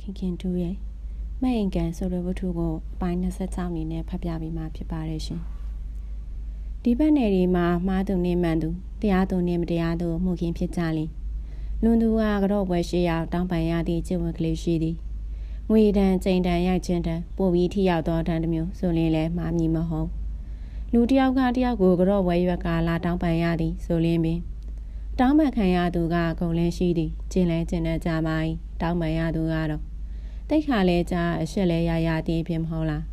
ခင်ခင်တူရဲ့မဲ့အင်ကန်ဆိုတဲ့ဝတ္ထုကိုအပိုင်း26အနေနဲ့ဖတ်ပြပေးမှာဖြစ်ပါတယ်ရှင်ဒီဘက်နယ်ဒီမှာမှားသူနေမှန်သူတရားသူနေမတရားသူမှုခင်းဖြစ်ကြလိလွန်သူကကတော့ပွဲရှိရောက်တောင်းပန်ရသည့်ကျင့်ဝတ်ကလေးရှိသည်ငွေတန်ချိန်တန်ရိုက်ချင်းတန်ပို့ပြီးထိရောက်သောတန်တစ်မျိုးဆိုရင်လည်းမှားမည်မဟုတ်လူတယောက်ကတယောက်ကိုကတော့ဝဲရွက်ကလာတောင်းပန်ရသည်ဆိုရင်ပင် တောင်းပန်ခံရသူကဂုံလင်းရှိသည်ကျင်လဲကျင်တဲ့ကြပါ၏တောင်းပန်ရသူကတော့တိတ်ခါလဲကြားအရှက်လဲရရတည်ဖြစ်မဟုတ်လား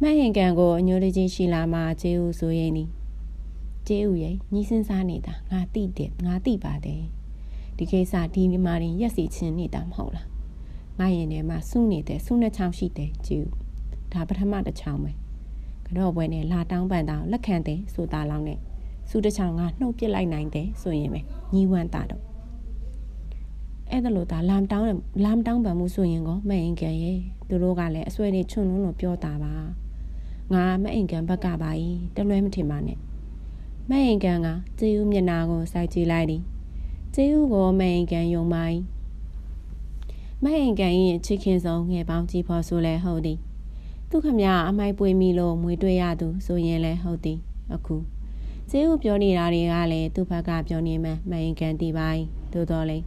မဟင်ကန်ကိုအညိုတကြီးရှိလာမှကျေးဦးဆိုရင်နီကျေးဦးရဲ့ညီစင်းစားနေတာငါတိတယ်ငါတိပါတယ်ဒီကိစ္စဒီမိမာရင်ရက်စီချင်းနေတာမဟုတ်လားငါရင်ထဲမှာစူးနေတဲ့စူးနှစ်ချောင်းရှိတယ်ကျေးဦးဒါပထမတစ်ချောင်းပဲကတော့ဘွယ်နဲ့လာတောင်းပန်တာလက်ခံတယ်ဆိုတာလောက်နဲ့ စူးတစ်ချောင်းကနှုတ်ပစ်လိုက်နိုင်တယ်ဆိုရင်ပဲညီဝမ်းတာတော့အဲ့ဒါလို့ဒါလမ်တောင်းလမ်တောင်းပန်မှုဆိုရင်ကောမအင်ကန်ရဲ့သူတို့ကလည်းအဆွဲနေချွန်းလုံးလို့ပြောတာပါငါမအင်ကန်ဘက်ကပါ ਈ တလွဲမထင်ပါနဲ့မအင်ကန်ကကျေးဦးမျက်နာကိုစိုက်ကြည့်လိုက်သည်ကျေးဦးကိုမအင်ကန်ယုံပါ ਈ မအင်ကန်ရဲ့ချစ်ခင်ဆုံးငယ်ပေါင်းကြီးဖို့ဆိုလဲဟုတ်သည်သူခမအမိုက်ပွေမိလို့မွေတွေ့ရသူဆိုရင်လဲဟုတ်သည်အခု ကျေးဦးပြောနေတာတွေကလည်းသူ့ဘက်ကပြောနေမှမအင်ကန်တီးပါ ਈ သို့တော်လည်း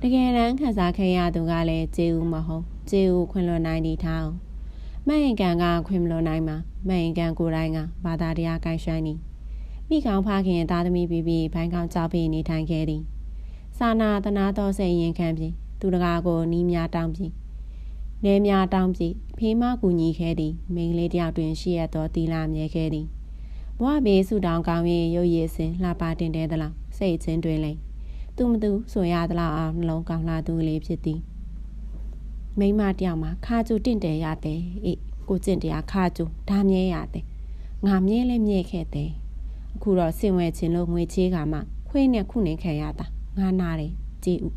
တကယ်တမ်းခံစားခဲ့ရသူကလည်းကျေဦးမဟုတ်ကျေဦးခွင်လွန်နိုင်ဒီထောင်းမဟင်ကန်ကခွင်မလွန်နိုင်မှာမဟင်ကန်ကိုယ်တိုင်ကဘာသာတရားကိုင်းဆိုင်နေမိကောင်ဖခင်သားသမီးပြီးပြီးဘိုင်းကောင်ကြောက်ပြီးနေထိုင်ခဲ့သည်စာနာတနာတော်စိတ်ရင်ခံပြီးသူတကာကိုနီးများတောင်းပြီးနေများတောင်းပြီးဖေးမကူညီခဲ့သည်မိန်းလေးတယောက်တွင်ရှိရသောတီလာမြဲခဲ့သည် ဘဝဘေးဆူတောင်ကောင်းရင်ရုပ်ရည်စင်လှပတင်တဲသလားစိတ်ချင်းတွင်လိမ့်သူမသူဆိုရသလောက်အောင်နှလုံးကောင်းလာသူလေးဖြစ်သည်မိမတယောက်မှာခါကျူတင့်တယ်ရတယ်အေးကိုကျင့်တရားခါကျူဒါမြဲရတယ်ငါမြဲလဲမြဲခဲ့တယ်အခုတော့စင်ဝဲခြင်းလို့ငွေချေးကမှခွေးနဲ့ခုနေခံရတာငါနာတယ်ကြည်ဥ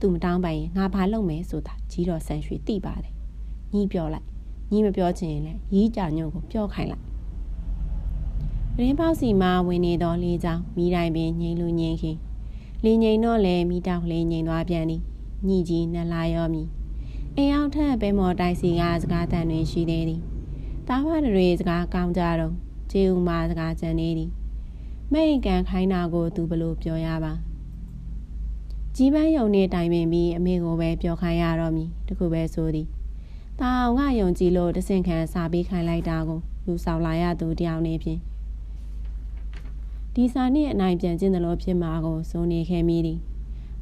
သူမတောင်းပိုင်ရင်ငါဘာလုပ်မယ်ဆိုတာကြီးတော်ဆန်ရွှေသိပါတယ်ညီပြောလိုက်ညီမပြောချင်ရင်လည်းရီးကြညုံကိုပြောခိုင်းလိုက် ရင်းပေါစီမှာဝင်နေသောလေးချောင်းမိတိုင်းပင်ငိမ့်လူငိမ့်ခင်လင်းငိန်တော့လဲမိတောက်လေးငိန်သွားပြန်သည်ညည်ကြီးနှလာရောမီအိမ်အောင်ထက်ပဲမော်တိုင်စီကစကားတန်တွင်ရှိသေးသည်တားဖတွေစကားကောင်းကြတော့ကျေဦးမစကားကြံနေသည်မိတ်ကန်ခိုင်းတာကိုသူဘလို့ပြောရပါကြီးပန်းယုံနေတိုင်ပင်ပြီးအမေကိုပဲပြောခိုင်းရတော့မည်တခုပဲဆိုသည်တာအောင်ကယုံကြည်လို့တဆင့်ခံစာပေးခိုင်းလိုက်တာကိုလူဆောင်လာရသူတယောက်နေဖြင့် ဒီစာနှင့်အနိုင်ပြန်ခြင်းသလိုဖြစ်မှာကိုစိုးနေခဲ့မိသည်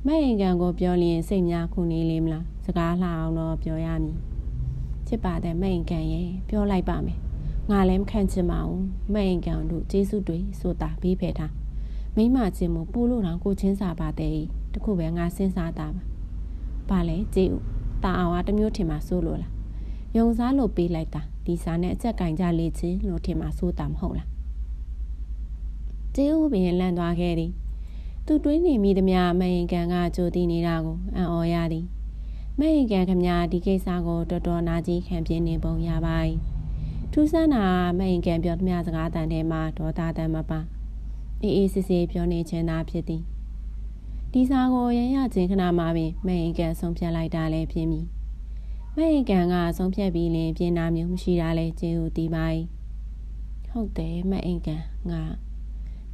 မဲ့အင်ကန်ကိုပြောလျင်စိတ်များခုနေလေမလားစကားလှအောင်တော့ပြောရမည်ချစ်ပါတဲ့မဲ့အင်ကန်ရဲ့ပြောလိုက်ပါမယ်ငါလည်းမခံချင်ပါဘူးမဲ့အင်ကန်တို့ကျေးဇူးတွေဆိုတာဘေးဖယ်ထားမိမချင်းမပို့လို့တော့ကိုချင်းစာပါတဲ့တခုပဲငါစဉ်းစားတာပါဘာလဲကြည်ဦးတာအောင်ကတမျိုးထင်မှစိုးလို့လားယုံစားလို့ပေးလိုက်တာဒီစာနဲ့အချက်ကင်ကြလေချင်းလို့ထင်မှစိုးတာမဟုတ်လား ကျေးဥပင်လန့်သွားခဲ့သည်သူတွေးနေမိသည်များမယင်ကန်ကကြိုတည်နေတာကိုအံ့ဩရသည်မယင်ကန်ခမညာဒီကိစ္စကိုတော်တော်နာကြီးခံပြင်းနေပုံရပါ၏ထူးဆန်းတာမယင်ကန်ပြောသည်များစကားတန်ထဲမှာဒေါသတန်မပါအေးအေးစစ်စစ်ပြောနေခြင်းသာဖြစ်သည်ဒီစာကိုရရချင်းခဏမှပင်မယင်ကန်ဆုံးဖြတ်လိုက်တာလည်းဖြစ်မည်မယင်ကန်ကဆုံးဖြတ်ပြီးလင်ပြင်နာမျိုးမရှိတာလဲကျေးဥတီးပါ၏ဟုတ်တယ်မယင်ကန်ငါ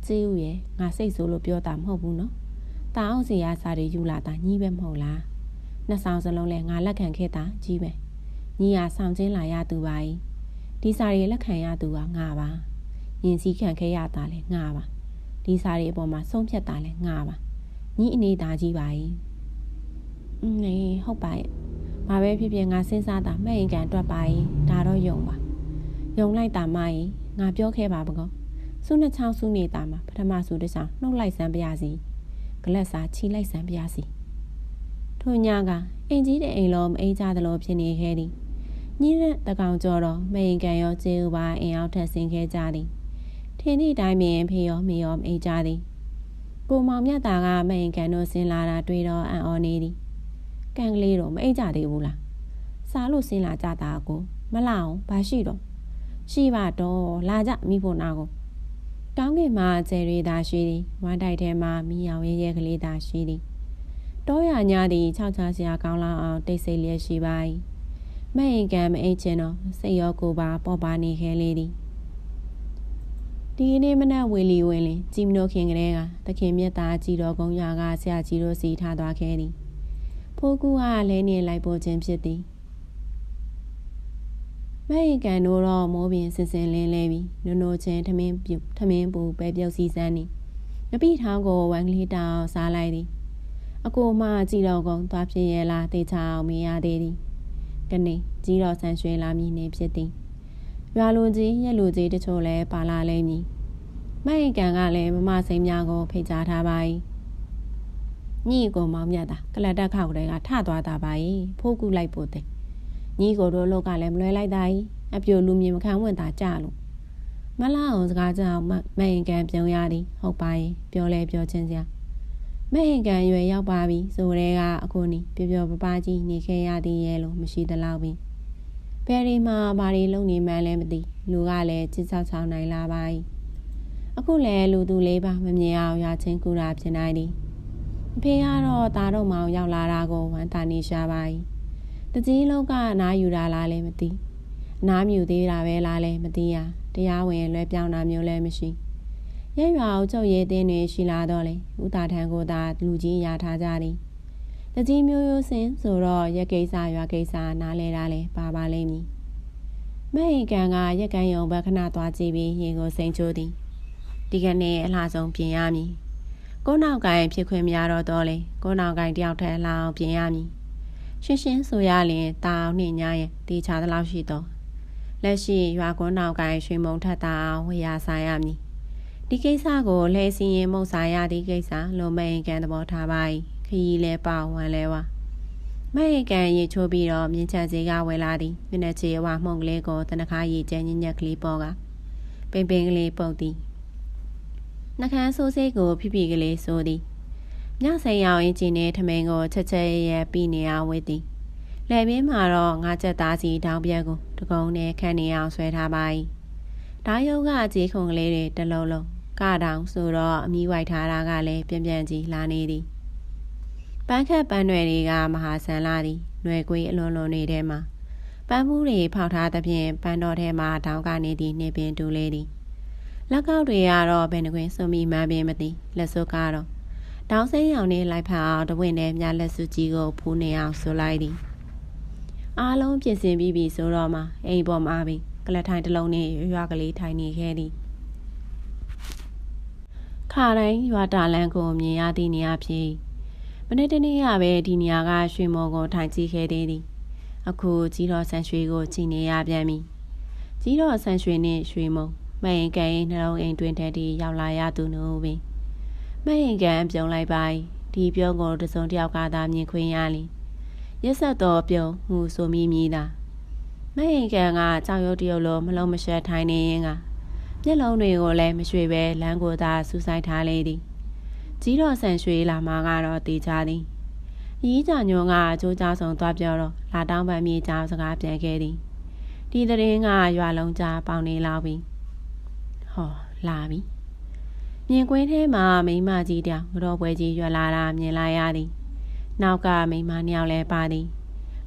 ကျေးဦးရဲ့ငါစိတ်ဆိုးလို့ပြောတာမဟုတ်ဘူးနော်။တာအောင်စီရစာတွေယူလာတာညီးပဲမဟုတ်လား။နှစ်ဆောင်စလုံးလဲငါလက်ခံခဲ့တာကြီးပဲ။ညီဟာဆောင်ချင်းလာရသူပါ ਈ ။ဒီစာတွေလက်ခံရသူကငါပါ။ရင်စည်းခံခဲ့ရတာလဲငါပါ။ဒီစာတွေအပေါ်မှာဆုံးဖြတ်တာလဲငါပါ။ညီအနေသားကြီးပါ ਈ ။အင်းလေဟုတ်ပါရဲ့။ဘာပဲဖြစ်ဖြစ်ငါစဉ်းစားတာမဲ့ရင်ကန်တွက်ပါ ਈ ။ဒါတော့ယုံပါ။ယုံလိုက်တာမ ਈ ။ငါပြောခဲ့ပါပကော။ စုနှစ်ချောင်းစုနေတာမှာပထမစုတစ်ချောင်းနှုတ်လိုက်စမ်းပြရစီဂလက်စာချီလိုက်စမ်းပြရစီထိုညကအင်ကြီးတဲ့အိမ်လုံးမအိမ်ကြသလိုဖြစ်နေခဲ့သည်ညင်းတဲ့တကောင်ကျော်တော့မိန်ကန်ရောကျေးဥပါအင်အောင်ထက်ဆင်းခဲ့ကြသည်ထင်းသည့်တိုင်းပင်ဖေရောမေရောမအိမ်ကြသည်ကိုမောင်မြတ်တာကမိန်ကန်တို့ဆင်းလာတာတွေ့တော့အံ့ဩနေသည်ကံကလေးတော့မအိမ်ကြသေးဘူးလားစားလို့ဆင်းလာကြတာကိုမလာအောင်ဘာရှိတော့ရှိပါတော့လာကြမိဖို့နာကို ကောင်းကင်မှာကျယ်ရီသာရှိသည်ဝမ်းတိုက်ထဲမှာမီးအောင်ရဲရဲကလေးသာရှိသည်တောရညာသည်ခြောက်ချစရာကောင်းလောက်အောင်တိတ်ဆိတ်လျက်ရှိပါ၏မဲ့ရင်ကံမအိတ်ချင်တော့စိတ်ရောကိုယ်ပါပေါ်ပါနေခဲလေသည်ဒီနေ့မနက်ဝေလီဝင်လင်ကြည်မနိုခင်ကလေးကသခင်မြတ်သားကြည်တော်ကုန်းရွာကဆရာကြီးတို့စီထားသွားခဲ့သည်ဖိုးကူကလဲနေလိုက်ပေါ်ခြင်းဖြစ်သည် မဲ့ရင်ကန်တို့တော့မိုးပင်စင်စင်လင်းလဲပြီးနုံနိုချင်းထမင်းပြုထမင်းပူပဲပြုတ်စီစမ်းနေငပိထောင်းကိုဝမ်ကလေးတောင်စားလိုက်သည်အကိုမကြည်တော်ကုန်းသွားဖြစ်ရဲ့လားတေချာအောင်မရသေးသည်ကနေကြီးတော်ဆန်ရွှဲလာမည်နေဖြစ်သည်ရွာလူကြီးရက်လူကြီးတချို့လည်းပါလာလိမ့်မည်မဲ့ရင်ကန်ကလည်းမမစိမ်းများကိုဖိတ်ကြားထားပါ၏ညီကိုမောင်မြတ်တာကလတ်တက်ခောက်ကလေးကထသွားတာပါ၏ဖိုးကူလိုက်ပို့တဲ့ ညီကိုတို့လောက်ကလည်းမလွဲလိုက်တာ၏အပြိုလူမြင်မခံဝင်တာကြလို့မလာအောင်စကားကြအောင်မရင်ကန်ပြုံရသည်ဟုတ်ပါရဲ့ပြောလဲပြောချင်းစရာမရင်ကန်ရွယ်ရောက်ပါပြီဆိုတဲ့ကအခုနီပျော်ပျော်ပပကြီးနေခဲ့ရသည်ရဲ့လို့မရှိသလောက်ပြီဘယ်ဒီမှာဘာတွေလုံနေမှန်းလဲမသိလူကလည်းချစ်ချောက်ချောင်းနိုင်လာပါ၏အခုလည်းလူသူလေးပါမမြင်အောင်ရချင်းကူတာဖြစ်နိုင်သည်အဖေကတော့ตาတော့မောင်ရောက်လာတာကိုဝမ်းသာနေရှာပါ၏ တကြီးလုံးကအနားယူတာလားလည်းမသိအနားမြူသေးတာပဲလားလည်းမသိရတရားဝင်လွဲပြောင်းတာမျိုးလည်းမရှိရဲရွာအုပ်ချုပ်ရေးတင်းတွေရှိလာတော့လေဥတာထံကိုသာလူကြီးရထားကြသည်တကြီးမျိုးရိုးစင်ဆိုတော့ရက်ကိစ္စရွာကိစ္စနားလဲတာလဲပါပါလိမ့်မည်မဲ့ရင်ကန်ကရက်ကန်ယုံဘက်ခဏသွားကြည့်ပြီးရင်ကိုစိန်ချိုးသည်ဒီကနေ့အလှဆုံးပြင်ရမည်ကိုနောက်ကိုင်ဖြစ်ခွင့်မရတော့တော့လေကိုနောက်ကိုင်တယောက်တည်းလှအောင်ပြင်ရမည် ရှင်းရှင်းဆိုရရင်တာအောင်နှင့်ညာရဲ့တေချာသလောက်ရှိတော့လက်ရှိရွာကွန်းနောက်ကိုင်ရွှေမုံထက်တာအောင်ဝေရဆိုင်ရမည်ဒီကိစ္စကိုလှည့်စင်းရင်မုတ်ဆိုင်ရသည့်ကိစ္စလုံမိန်ကန်သဘောထားပါ၏ခရီးလဲပါဝမ်းလဲဝါမိန်ကန်ရေချိုးပြီးတော့မြင်းချန်စီကဝယ်လာသည်မျက်နှာချေဝါမှုန်ကလေးကိုတနခါရေကျန်းညညက်ကလေးပေါ်ကပင်ပင်ကလေးပုတ်သည်နှခမ်းဆိုးစိတ်ကိုဖိဖိကလေးဆိုသည် ညဆိုင်ရောင်အင်ဂျင်နဲ့ထမင်းကိုချက်ချက်ရဲပြီးနေအောင်ဝေးသည်လယ်ပြင်းမှာတော့ငါချက်သားစီတောင်းပြက်ကိုတကုံနဲ့ခန့်နေအောင်ဆွဲထားပါ၏ဓာယုံကကြေခုံကလေးတွေတလုံးလုံးကတောင်ဆိုတော့အမီးဝိုက်ထားတာကလည်းပြင်းပြင်းကြီးလာနေသည်ပန်းခက်ပန်းတွေတွေကမဟာဆန်လာသည်ຫນွယ်ကွေးအလွန်လွန်နေတဲ့မှာပန်းမှုတွေဖောက်ထားသဖြင့်ပန်းတော်ထဲမှာတောင်းကနေသည်နှင်းပင်တူလေးသည်လက်ကောက်တွေကတော့ဘယ်နှခွင်စွမိမှန်းပင်မသိလက်စွပ်ကတော့ တောင်းစိမ်းရောင်နဲ့လိုက်ဖက်အောင်တဝင့်နဲ့မြလက်စုကြီးကိုဖူးနေအောင်ဆိုလိုက်သည်အားလုံးပြင်ဆင်ပြီးပြီဆိုတော့မှအိမ်ပေါ်မှာပြီကလထိုင်တစ်လုံးနဲ့ရွာကလေးထိုင်နေခဲ့သည်ခါတိုင်းရွာတာလန်ကိုမြင်ရသည့်နေရာဖြစ်မနေ့တနေ့ကပဲဒီနေရာကရွှေမော်ကိုထိုင်ကြည့်ခဲ့သေးသည်အခုကြီးတော်ဆန်ရွှေကိုကြည့်နေရပြန်ပြီကြီးတော်ဆန်ရွှေနှင့်ရွှေမုံမရင်ကန်နှလုံးအိမ်တွင်တည်းတီရောက်လာရသူနှုတ်ပင် မရင်ကန်ပြုံလိုက်ပါဒီပြုံးကိုတစုံတယောက်ကသာမြင်ခွင့်ရလိရက်ဆက်တော်ပြုံးမှုဆိုမိမိသာမရင်ကန်ကကြောင်ရုပ်တရုပ်လိုမလုံးမရှက်ထိုင်နေရင်ကမျက်လုံးတွေကိုလည်းမရွှေပဲလမ်းကိုသာစူးစိုက်ထားလေသည်ကြီးတော်ဆန်ရွှေလာမှကတော့တေချသည်ရီးကြညုံကအကျိုးကြောင့်ဆုံးသွားပြောတော့လာတောင်းပန်မြေကြောင်စကားပြန်ခဲ့သည်ဒီတရင်ကရွာလုံးကြားပေါင်နေလောက်ပြီဟောလာပြီ မြင်ကွင်းထဲမှာမိမကြီးတောင်ငတော်ပွဲကြီးရွက်လာတာမြင်လာရသည်နောက်ကမိမနှစ်ယောက်လည်းပါသည်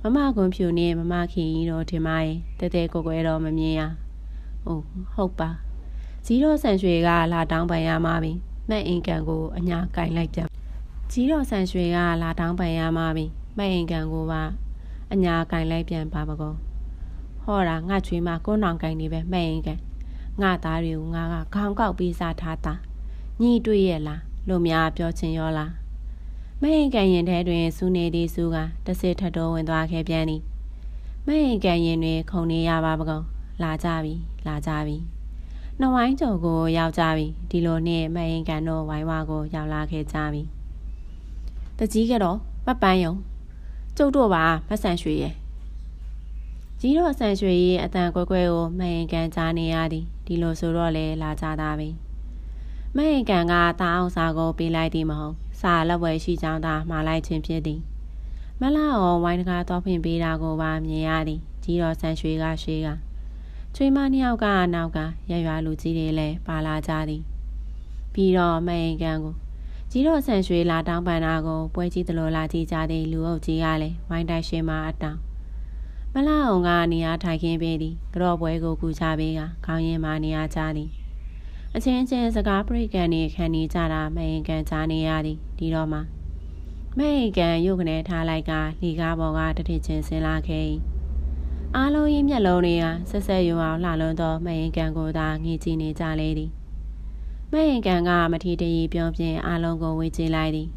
မမကွန်ဖြူနဲ့မမခင်ကြီးတော့ထင်ပါရဲ့တဲတဲကိုကွယ်တော့မမြင်ရ။အိုးဟုတ်ပါ။ကြီးတော့ဆန်ရွှေကလာတောင်းပန်ရမှာပြီ။မက်အင်ကန်ကိုအညာကင်လိုက်ပြန်။ကြီးတော့ဆန်ရွှေကလာတောင်းပန်ရမှာပြီ။မက်အင်ကန်ကိုကအညာကင်လိုက်ပြန်ပါပကော။ဟောတာငါချွေးမကိုနောင်ကင်နေပဲမက်အင်ကန်။ငါသားတွေကိုငါကခေါင်းကောက်ပေးစားထားတာ။ ညီတွေ့ရဲ့လားလို့များပြောချင်ရောလား။မဟင်ကန်ရင်ထဲတွင်စူးနေသည့်စူးကတစစ်ထတော်ဝင်သွားခဲ့ပြန်သည်မဟင်ကန်ရင်တွင်ခုန်နေရပါပကောင်လာကြပြီလာကြပြီနှဝိုင်းကျော်ကိုရောက်ကြပြီဒီလိုနှင့်မဟင်ကန်တို့ဝိုင်းဝါကိုရောက်လာခဲ့ကြပြီတကြီးကတော့မပန်းယုံကျုပ်တို့ပါမဆန်ရွှေရဲ့ကြီးတော့ဆန်ရွှေရဲ့အတန်ကွဲကွဲကိုမဟင်ကန်ကြားနေရသည်ဒီလိုဆိုတော့လေလာကြတာပဲ မဟင်ကန်ကတာအောင်စာကိုပေးလိုက်သည်မဟုတ်စာလက်ဝဲရှိကြောင်းသာမှားလိုက်ခြင်းဖြစ်သည်မလာအောင်ဝိုင်းတကားတော့ဖွင့်ပေးတာကိုပါမြင်ရသည်ကြီးတော်ဆန်ရွှေကရှေးကချွေးမနှစ်ယောက်ကနောက်ကရရွာလူကြီးတွေလည်းပါလာကြသည်ပြီးတော့မအိမ်ကန်ကိုကြီးတော့ဆန်ရွှေလာတောင်းပန်တာကိုပွဲကြီးတလို့လာကြည့်ကြတဲ့လူအုပ်ကြီးကလည်းဝိုင်းတိုက်ရှင်းမှအတောင်မလာအောင်ကနေရာထိုင်ခင်းပေးသည်ကြော့ပွဲကိုကူချပေးကခေါင်းရင်းမှနေရာချသည် အချင်းချင်းစကားပရိကန်နေခံနေကြတာမရင်ကန်ချနေရသည်ဒီတော့မှမရင်ကန်ရုပ်ကနေထားလိုက်ကလီကားပေါ်ကတထစ်ချင်းဆင်းလာခဲ့အားလုံးရဲ့မျက်လုံးတွေကဆက်ဆက်ရွအောင်လှလွန်းသောမရင်ကန်ကိုသာငေးကြည့်နေကြလေသည်မရင်ကန်ကမထီတရီပြောပြင်းအားလုံးကိုဝေချလိုက်သည်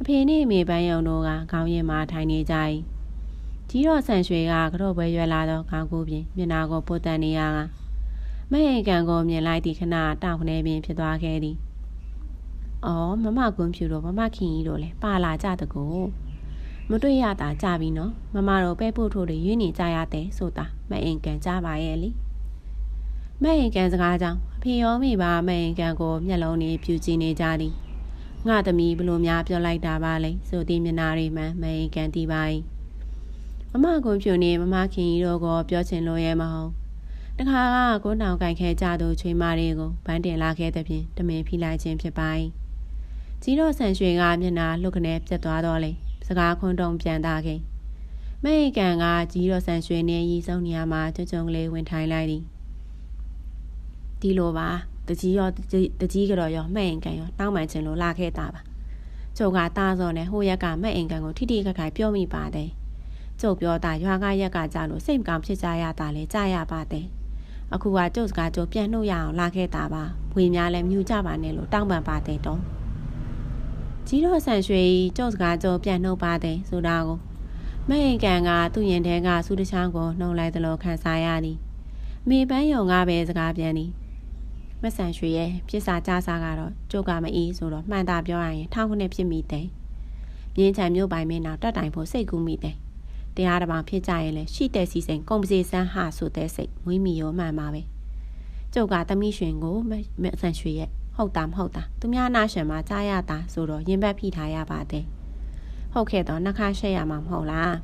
အဖေနှင့်မိပန်းယုံတို့ကခေါင်းရင်မှထိုင်နေကြ၏ကြီးတော်ဆန်ရွှေကကတော့ပွဲရွယ်လာသောခေါင်းကိုပြင်မျက်နာကိုပုတ်တန်နေရက မဟိကံကိုမြင်လိုက်သည့်ခဏတောက်ခနဲပင်ဖြစ်သွားခဲ့သည်။အော်မမကွန်းဖြူတို့မမခင်ကြီးတို့လည်းပါလာကြတကူမတွေ့ရတာကြပြီနော်မမတို့ပဲဖို့ထိုးတွေရွေးနေကြရတဲ့ဆိုတာမအိမ်ကန်ကြပါရဲ့လေ။မအိမ်ကန်စကားကြောင့်အဖေရောမိပါမအိမ်ကန်ကိုမျက်လုံးနဲ့ဖြူကြည့်နေကြသည်။ငါသမီးဘလို့များပြောလိုက်တာပါလေဆိုသည်မျက်နာတွေမှမအိမ်ကန်တီးပါ၏မမကွန်ဖြူနေမမခင်ကြီးတို့ကိုပြောချင်လို့ရဲမဟုတ် တခါကကိုတောင်ကြိုက်ခဲကြသူချွေမတွေကိုဗန်းတင်လာခဲ့တဲ့ဖြင့်တမင်ဖိလိုက်ခြင်းဖြစ်ပိုင်းကြီးတော့ဆန်ရွှေကမျက်နာလှုပ်ခနဲပြတ်သွားတော့လေစကားခွန်းတုံပြန်သားခဲ့မိတ်ကန်ကကြီးတော့ဆန်ရွှေနဲ့ရီဆုံးနေရာမှာကြုံကြုံလေးဝင်ထိုင်လိုက်သည်ဒီလိုပါတကြီးရောတကြီးကတော့ရောမဲ့အိမ်ကန်ရောတောင်းပန်ခြင်းလို့လာခဲ့တာပါကျုပ်ကတားစော်နဲ့ဟိုရက်ကမဲ့အိမ်ကန်ကိုထိထိခက်ခိုက်ပြောမိပါတယ်ကျုပ်ပြောတာရွာကရက်ကကြလို့စိတ်မကောင်းဖြစ်ကြရတာလဲကြရပါတယ် အခုကကျုပ်စကားကျုပ်ပြန်နှုတ်ရအောင်လာခဲ့တာပါဘွေများလည်းမြူကြပါနဲ့လို့တောင်းပန်ပါတယ်တော့ကြီးတော့ဆန်ရွှေကျုပ်စကားကျုပ်ပြန်နှုတ်ပါတယ်ဆိုတာကိုမဲ့အိမ်ကန်ကသူ့ရင်ထဲကစူးတချောင်းကိုနှုတ်လိုက်သလိုခံစားရသည်မိပန်းယုံကပဲစကားပြန်သည်မဆန်ရွှေရဲ့ပြစ်စာကြစားကတော့ကျုပ်ကမအီးဆိုတော့မှန်တာပြောရရင်ထောင်းခုနှစ်ဖြစ်မိတယ်မြင်းချံမြို့ပိုင်မင်းနောက်တက်တိုင်ဖို့စိတ်ကူးမိတယ် တရားတစ်ပောင်ဖြစ်ကြရင်လည်းရှိတဲ့စီစဉ်ကုန်ပစီစမ်းဟာဆိုတဲ့စိတ်မွေးမီရောမှန်ပါပဲကျုပ်ကသမီးရှင်ကိုမဆန်ရွှေရဲ့ဟုတ်တာမဟုတ်တာသူများနာရှင်မှာကြားရတာဆိုတော့ရင်ဘတ်ဖိထားရပါတယ်ဟုတ်ခဲ့တော့နှခါရှက်ရမှာမဟုတ်လား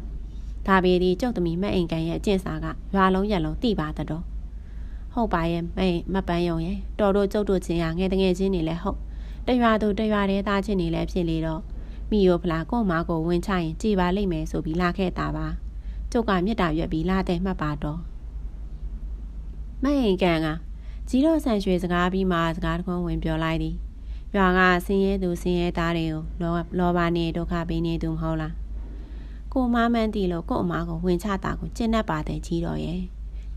ဒါပေဒီကျုပ်သမီးမအိမ်ကန်ရဲ့အကျင့်စာကရွာလုံးရက်လုံးတိပါတော့ဟုတ်ပါရဲ့မမပန်းယုံရဲ့တော်တို့ကျုပ်တို့ချင်းရငယ်တငယ်ချင်းနေလဲဟုတ်တရွာသူတရွာတဲ့သားချင်းနေလဲဖြစ်လေတော့ မိယိုဖလာကိုမကိုဝင်ချရင်ကြည်ပါလိမ့်မယ်ဆိုပြီးလာခဲ့တာပါကျုပ်ကမြတ်တာရွက်ပြီးလာတဲ့မှတ်ပါတော့မဟင်ကန်ကကြီးတော့ဆန်ရွှေစကားပြီးမှစကားတကုန်းဝင်ပြောလိုက်သည်ရွာကဆင်းရဲသူဆင်းရဲသားတွေကိုလောလောဘနဲ့ဒုက္ခပေးနေသူမဟုတ်လားကိုမမန်းတီလို့ကို့အမကိုဝင်ချတာကိုကျင့်တတ်ပါတယ်ကြီးတော့ရဲ့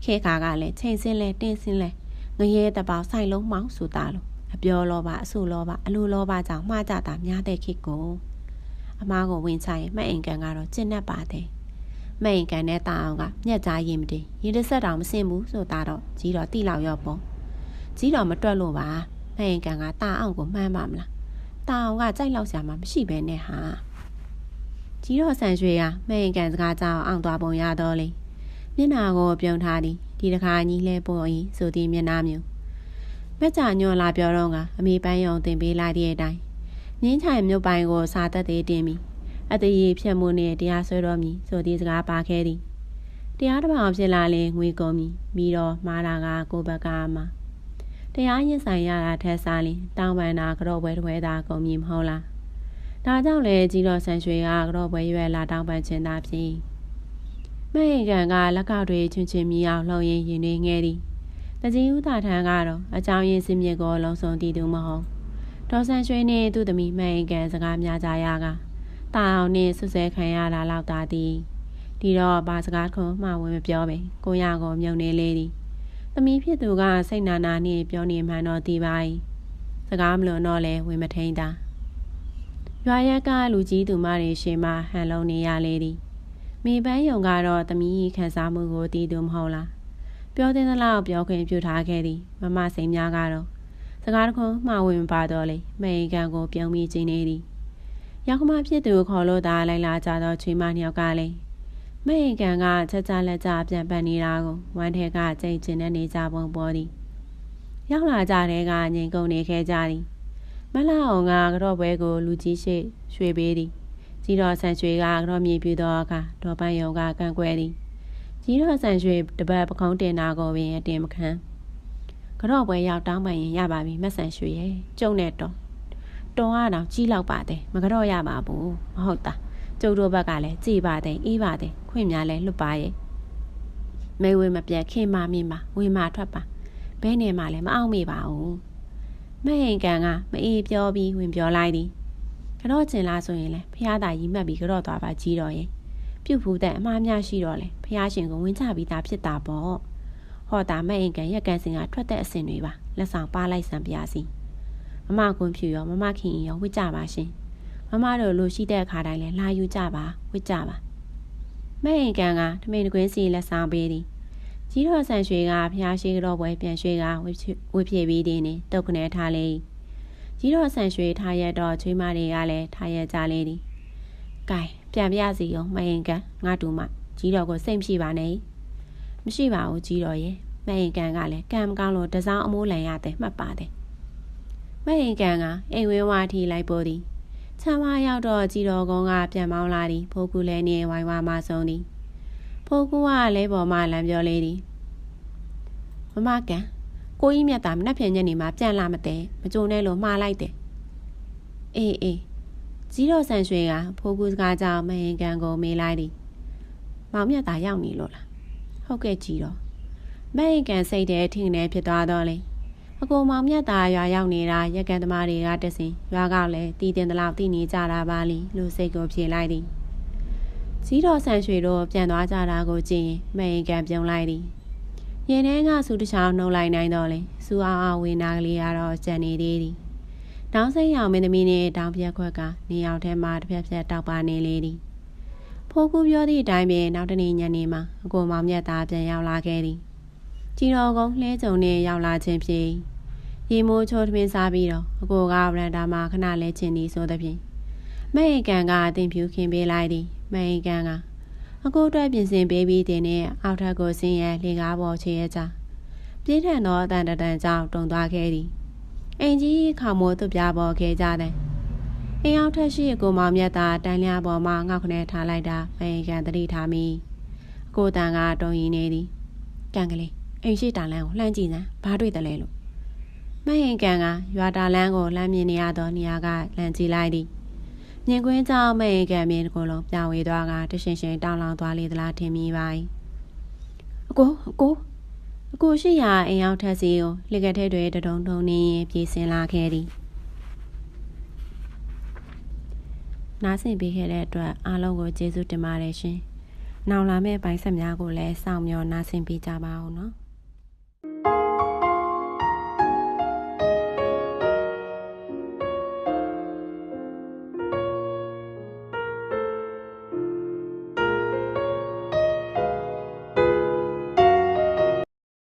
ခဲခါကလည်းချိန်စင်းလဲတင်းစင်းလဲငရဲတပေါဆိုင်လုံးမောင်းဆိုတာလို့အပြောလောဘအဆူလောဘအလိုလောဘကြောင့်မှားကြတာများတဲ့ခေတ်ကို အမားကိုဝင်ချရင်မှတ်အိမ်ကန်ကတော့ကျင့်တတ်ပါတယ်မှတ်အိမ်ကန်နဲ့တာအောင်ကညက်ကြားရင်မတင်ရင်တစ်ဆက်တောင်မစင်ဘူးဆိုတာတော့ကြီးတော့တိလောက်ရော့ပေါ့ကြီးတော့မတွက်လို့ပါမှတ်အိမ်ကန်ကတာအောင်ကိုမှန်းပါမလားတာအောင်ကကြိုက်လောက်စရာမှမရှိပဲနဲ့ဟာကြီးတော့ဆန်ရွှေကမှတ်အိမ်ကန်စကားကြောင်အောင်သွားပုံရတော့လေမျက်နာကိုပြုံထားသည်ဒီတခါကြီးလဲပေါ်ဤဆိုသည်မျက်နာမျိုးမက်ကြညွန်လာပြောတော့ကအမေပန်းယုံတင်ပေးလိုက်တဲ့အတိုင်း ငင်းချိုင်မြို့ပိုင်ကိုစာသက်သေးတင်ပြီးအတရေဖြတ်မှုနဲ့တရားဆွဲတော်မူဆိုသည့်စကားပါခဲ့သည်တရားတစ်ပောင်ဖြစ်လာလေငွေကုန်ပြီပြီးတော့မာတာကကိုဘက်ကမှာတရားရင်ဆိုင်ရတာထက်စားလင်တောင်းပန်တာကြော့ပွဲတွဲတာကုန်ပြီမဟုတ်လားဒါကြောင့်လေကြီးတော်ဆန်ရွှေကကြော့ပွဲရွယ်လာတောင်းပန်ခြင်းသာဖြစ်မဲ့ရင်ကန်ကလက်ကောက်တွေချွင်ချင်မြည်အောင်လှုံရင်ရင်တွေငဲသည်တကြီးဦးတာထန်းကတော့အကြောင်းရင်းစင်မြစ်ကိုလုံးစုံတည်သူမဟုတ် ဒေါ်ဆန်ရွှေနှင့်သူ့သမီးမှန်ကန်စကားများကြရကတာအောင်နှင့်ဆွဆွဲခံရလာလောက်တာသည်ဒီတော့ဘာစကားခုမှဝင်မပြောပဲကိုရကိုမြုံနေလေသည်သမီးဖြစ်သူကစိတ်နာနာနှင့်ပြောနေမှန်တော့ဒီပါ၏စကားမလွန်တော့လဲဝင်မထိန်တာရွာရက်ကလူကြီးသူမတွေရှင်မဟန်လုံးနေရလေသည်မိပန်းယုံကတော့သမီးခံစားမှုကိုတည်သူမဟုတ်လားပြောတဲ့လောက်ပြောခွင့်ပြုထားခဲ့သည်မမစိန်များကတော့ စကားတခုမှားဝင်ပါတော့လေမိန်ကန်ကိုပြုံးမိခြင်းနေသည်ရောက်ခမဖြစ်သူခေါ်လို့သာလိုက်လာကြတော့ချွေမနှစ်ယောက်ကလည်းမိန်ကန်ကချက်ချလက်ချပြန်ပတ်နေတာကိုဝမ်းထဲကကြိတ်ကျင်နေကြပုံပေါ်သည်ရောက်လာကြတဲ့ကငိန်ကုန်နေခဲ့ကြသည်မလာအောင်ကကတော့ဘွဲကိုလူကြီးရှိရွှေပေးသည်ကြီးတော်ဆန်ရွှေကကတော့မြေပြူသောအခါဒေါ်ပန်းယုံကကန့်ကွက်သည်ကြီးတော်ဆန်ရွှေတပတ်ပကုံးတင်တာကိုပင်အတင်မခံ ကတော့ပွဲရောက်တောင်းပန်ရင်ရပါပြီမဆန်ရွှေရဲ့ကျုံနဲ့တော့တော်ရအောင်ကြီးလောက်ပါတယ်မကတော့ရပါဘူးမဟုတ်တာကျုပ်တို့ဘက်ကလည်းကြည်ပါတယ်အေးပါတယ်ခွင့်များလဲလွတ်ပါရဲ့မေဝေမပြတ်ခင်မမြင်ပါဝင်မထွက်ပါဘဲနေမှလည်းမအောင်မေပါဘူးမဟင်ကန်ကမအေးပြောပြီးဝင်ပြောလိုက်သည်ကတော့ကျင်လားဆိုရင်လဲဖះသားရီမှတ်ပြီးကတော့သွားပါကြီးတော်ရဲ့ပြုတ်ဖူးတဲ့အမှားများရှိတော့လဲဖះရှင်ကဝင်ချပြီးသားဖြစ်တာပေါ့ ဟောတာမဟင်ကန်ရက်ကန်စင်ကထွက်တဲ့အစင်တွေပါလက်ဆောင်ပါလိုက်စံပြစီမမကွန်ဖြူရောမမခင်ရောဝစ်ကြပါရှင်မမတို့လိုရှိတဲ့အခါတိုင်းလဲလာယူကြပါဝစ်ကြပါမဟင်ကန်ကထမိန်ကွင်းစီလက်ဆောင်ပေးသည်ကြီးတော်ဆန်ရွှေကဖျားရှိတော်ပွဲပြန်ရွှေကဝစ်ဖြစ်ပြီးတင်းနေတုတ်ခနဲထားလေကြီးတော်ဆန်ရွှေထားရတော့ချွေးမတွေကလည်းထားရကြလေသည်ကဲပြန်ပြစီအောင်မဟင်ကန်ငါတူမကြီးတော်ကိုစိတ်မရှိပါနဲ့ မရှိပါဘူးကြီးတော်ရဲ့မဟင်ကန်ကလည်းကံမကောင်းလို့တစောင်းအမိုးလန်ရတယ်မှတ်ပါတယ်မဟင်ကန်ကအိမ်ဝင်းဝါထီလိုက်ပေါ်သည်ချမ်းမရောက်တော့ကြည်တော်ကုန်းကပြန်မောင်းလာသည်ဖိုးကူလည်းနေဝိုင်းဝါမှဆုံးသည်ဖိုးကူကလဲပေါ်မှလမ်းပြောလေးသည်မမကန်ကိုကြီးမြတ်တာမနှက်ဖြန်ညနေမှာပြန်လာမတဲ့မကြုံနဲ့လို့မှားလိုက်တယ်အေးအေးကြီးတော်ဆန်ရွှေကဖိုးကူစကားကြောင့်မဟင်ကန်ကိုမေးလိုက်သည်မောင်မြတ်တာရောက်နေလို့လား ဟုတ်ကဲ့ကြီးတော်မဟင်ကန်စိတ်တဲ့ထင်နေဖြစ်သွားတော့လေအကိုမောင်မြတ်တာရွာရောက်နေတာရက်ကန်သမားတွေကတဆင်ရွာကလည်းတည်တင်တလောက်တည်နေကြတာပါလိလို့စိတ်ကိုဖြေလိုက်သည်ကြီးတော်ဆန်ရွှေတို့ပြန်သွားကြတာကိုကြည့်ရင်မဟင်ကန်ပြုံးလိုက်သည်ရင်ထဲကစူတချောင်းနှုတ်လိုက်နိုင်တော့လေစူအောင်အောင်ဝေနာကလေးကတော့ကြံနေသေးသည်တောင်းစိတ်ရောင်မင်းသမီးနဲ့တောင်ပြက်ခွက်ကနေအောင်ထဲမှာတစ်ဖြက်ဖြက်တောက်ပါနေလေသည် ဖိုးကူပြောသည့်အတိုင်းပင်နောက်တနေ့ညနေမှာအကိုမောင်မြတ်သားပြန်ရောက်လာခဲ့သည်ကြီးတော်ကုန်းလှဲကြုံနဲ့ရောက်လာခြင်းဖြင့်ရေမိုးချိုးထမင်းစားပြီးတော့အကိုကဗရန်ဒါမှာခဏလဲချင်းသည်ဆိုသဖြင့်မဟိကန်ကအတင်ဖြူခင်ပေးလိုက်သည်မဟိကန်ကအကိုအတွက်ပြင်ဆင်ပေးပြီးတင်နဲ့အောက်ထပ်ကိုဆင်းရဲလေကားပေါ်ချေရကြပြင်းထန်သောအတန်တန်ကြောင့်တုံသွားခဲ့သည်အင်ကြီးခေါမိုးသူပြပေါ်ခဲ့ကြတယ် အိမ်အောင်ထက်ရှိအကိုမောင်မြတ်သာတန်လျာပေါ်မှာငေါက်ခနဲထားလိုက်တာမဟိကန်တတိထားမိအကိုတန်ကတုံရင်နေသည်ကံကလေးအိမ်ရှိတာလန်းကိုလှမ်းကြည့်စမ်းဘာတွေ့တယ်လဲလို့မဟင်ကန်ကရွာတာလန်းကိုလှမ်းမြင်နေရသောနေရာကလမ်းကြည့်လိုက်သည်မြင်ကွင်းကြောင့်မဟင်ကန်မြင်ကိုယ်လုံးပြဝေသွားကတရှင်ရှင်တောင်းလောင်သွားလေသလားထင်မိပါ၏အကိုအကိုအကိုရှိရာအိမ်ရောက်ထက်စီကိုလက်ကထဲတွေတဒုံဒုံနေရင်ပြေးစင်လာခဲ့သည် နားဆင်ပေးခဲ့တဲ့အတွက်အားလုံးကိုကျေးဇူးတင်ပါတယ်ရှင်။နောက်လာမယ့်ပိုင်းဆက်များကိုလည်းစောင့်မျှော်နားဆင်ပေးကြပါဦးနော်။